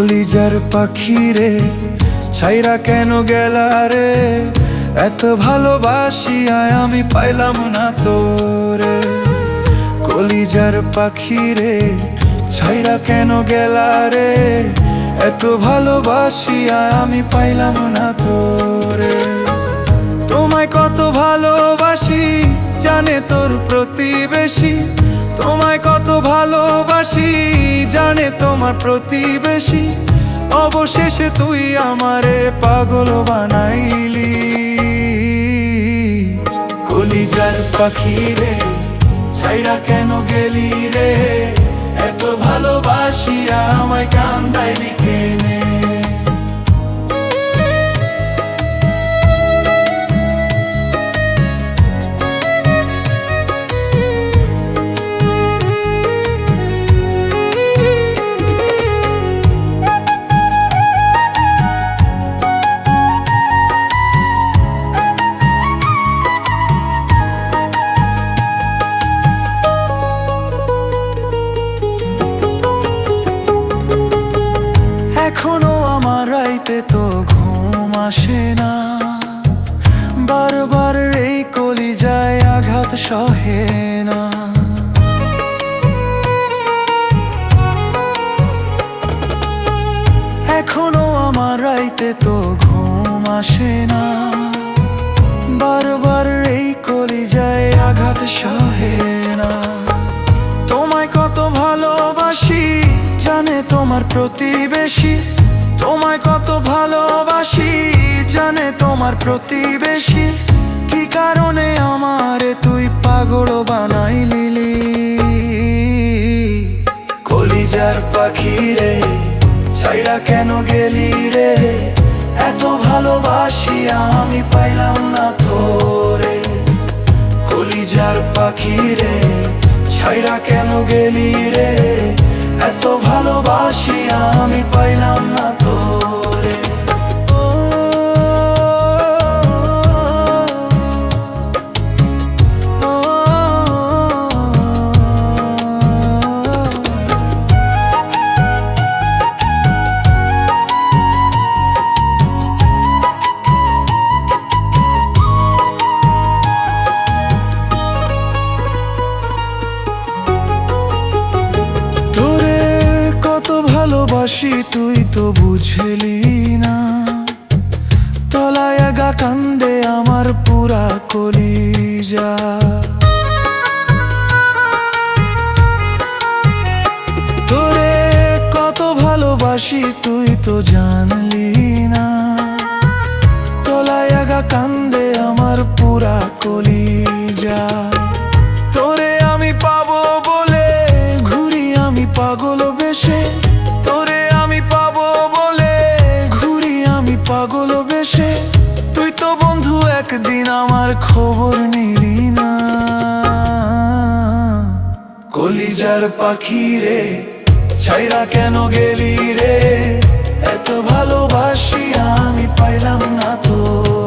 কলিজার পাখি রে ছাইরা কেন গেলা রে? এত ভালোবাসিয়ায় আমি পাইলাম না তোরে। কলিজার পাখি রে ছাইরা কেন গেলা রে? এত ভালোবাসিয়ায় আমি পাইলাম না তোরে। তোমায় কত ভালোবাসি, জানে তোর প্রতিবেশী। তোমায় কত ভালোবাসি জানে তোমার প্রতিবেশী। অবশেষে তুই আমারে পাগল বানাইলি। কলিজার পাখি রে ছাইরা কেন গেলি রে? এত ভালোবাসিয়া আমায় কান্দাইলি আমার রাইতে তো ঘুম আসে না। বারবার এই কলি যায় আঘাত সহে না। এখনও আমার রাইতে তো ঘুম আসে না। বারবার এই কলি যায় আঘাত সহে না। তোমায় কত ভালোবাসি, জানে তোমার প্রতিবেশী। ভালোবাসি, জানে তোমার প্রতিবেশী। কি কারণে আমারে তুই পাগল বানাইলিলি কলিজার পাখি রে, ছাইড়া কেন গেলি রে? এত ভালোবাসি আমি পাইলাম না তোরে। কলিজার পাখি রে ছাইরা কেন গেলি রে? এত ভালোবাসি আমি পাইলাম না ভালোবাসি, তুই তো বুঝলি না। তলায় গা কান্দে আমার পুরা কলিজা। তোরে কত ভালোবাসি, তুই তো জানলি না। তলায় গা কান্দে আমার পুরা কলিজা। বেশে তুই তো বন্ধু একদিন আমার খবর নিলি না। কলিজার পাখি রে, ছাইরা কেন গেলি রে? এত ভালোবাসি আমি পাইলাম না তোরে।